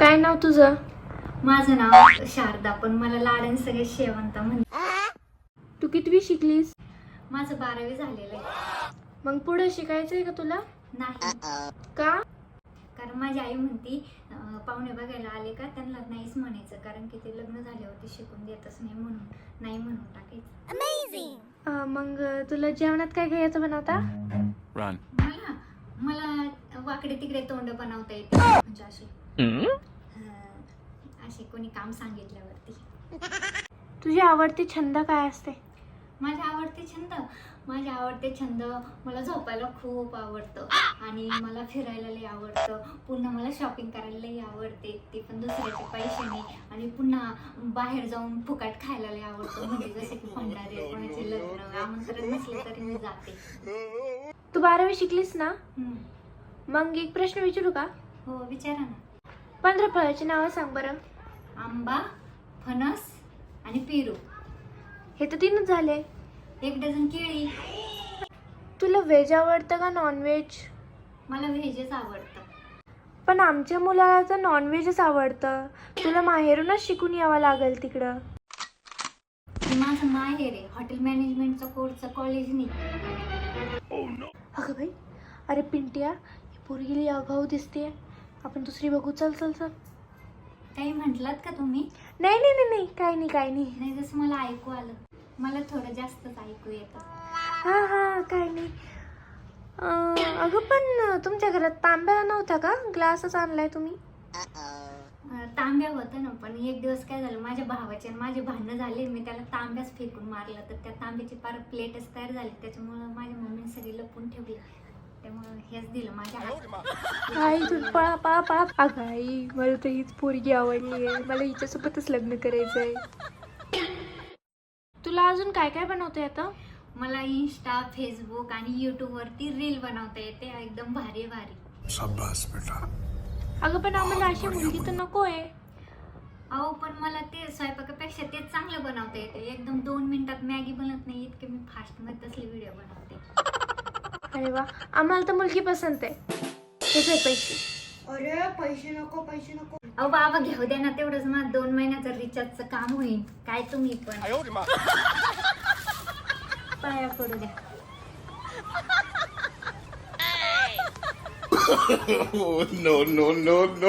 काय नाव तुझं? माझं नाव शारदा पण मला लाडन सगळे शेवंत म्हण तू कितवी शिकलीस? माझं बारावी झालेलं आहे. मग पुढे शिकायचंय का तुला? नाही. का? कारण माझी आई म्हणती अं, पाहुणे बघायला आले का त्यांना नाहीच म्हणायचं कारण की ते लग्न झाल्यावरती शिकून देतच नाही म्हणून नाही म्हणून टाकायचं. अं, मग तुला जेवणात काय काय येतं बनवता? Run. मला मला वाकडे तिकडे तोंड बनवता येते. असे असे कोणी काम सांगितल्यावरती. तुझी आवडती छंद काय असते? माझे आवडते छंद? माझे आवडते छंद मला झोपायला खूप आवडतं. आणि मला फिरायला लई आवडतं. पुन्हा मला शॉपिंग करायला लई आवडते. ते पण दुसऱ्याचे पैशाने. आणि पुन्हा बाहेर जाऊन फुकाट खायला लई आवडतं. म्हणजे जसे की भंडारे कोणाचे लग्न आमंत्रण नसले तरी मी जाते. तू बारावी शिकलीस ना? हम्म. मग एक प्रश्न विचारू का? हो विचारा ना. पंधरा फळाची नावं सांग बरं. आंबा फणस आणि पेरू. हे तर तीनच झाले. एक डझन केळी. तुला व्हेज आवडतं का नॉनव्हेज मला व्हेजच आवडतं. पण आमच्या मुलाला तर नॉनव्हेजच आवडतं. तुला माहेरूनच शिकून यावं लागेल तिकडं. माझं माहेर आहे. हॉटेल मॅनेजमेंटचा कोर्सचं कॉलेज नाही. अगं बाई अरे पिंट्या ही पोरगी आगाऊ दिसते आपण दुसरी बघू. चल चल चल. काही म्हटलात का तुम्ही? नाही नाही नाही नाही. काही नाही काही नाही. नाही जसं मला ऐकू आलं. मला थोडं जास्तच ऐकू येतं. हा हा काही नाही. अं, अगं पण तुमच्या घरात तांब्या नव्हता का? ग्लासच आणलाय तुम्ही. अं, तांब्या होतं ना पण एक दिवस काय झालं माझ्या भावाचे आणि माझे भांडणं झाले. मी त्याला तांब्याच फेकून मारलं. तर त्या तांब्याची पार प्लेटच तयार झाली. त्याच्यामुळं माझ्या मम्मीने सगळी लपून ठेवली. त्यामुळं हेच दिलं माझ्या हातात. आई तू पळा पळा पळा अगं आई मला तर हीच पोरगी आवडली आहे. मला हिच्यासोबतच लग्न करायचंय. तुला अजून काय काय बनवता येतं? मला इंस्टा फेसबुक आणि यूट्यूब वरती रील बनवता येते. एकदम भारी भारी. अगं पण आम्हाला अशी मुलगी तर नको आहे. अहो पण मला ते स्वयंपाकापेक्षा तेच चांगलं बनवता येते. एकदम दोन मिनिटात मॅगी बनत नाही इतके मी फास्टमध्ये तसले व्हिडिओ बनवते. अरे वा आम्हाला तर मुलगी पसंत आहे. हे घे पैसे. अरे पैसे नको पैसे नको. अहो बाबा घेऊ द्या ना तेवढंच मला दोन महिन्याचं रिचार्जचं काम होईल. काय तुम्ही पण. पाया पडू द्या. No, no, no, no.